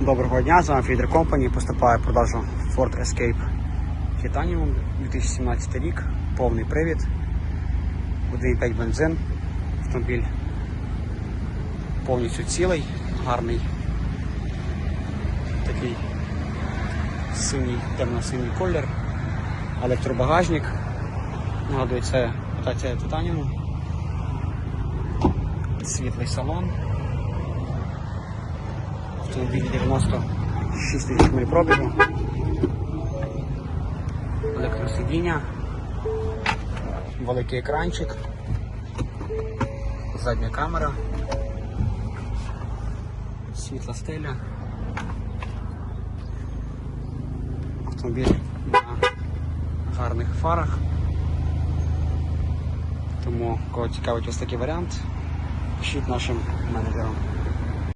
Доброго дня, з вами Фідер Company. Поступає в продажу Ford Escape Titanium 2017 рік, повний привід, 1,5 бензин, автомобіль повністю цілий, гарний такий синій, темно-синій колір, електробагажник. Нагадую, це мутація Titanium, світлий салон. Автомобіль 96 тисяч миль пробігу. Електросидіння. Великий екранчик. Задня камера. Світла стеля. Автомобіль на гарних фарах. Тому, кого цікавить ось такий варіант, пишіть нашим менеджерам.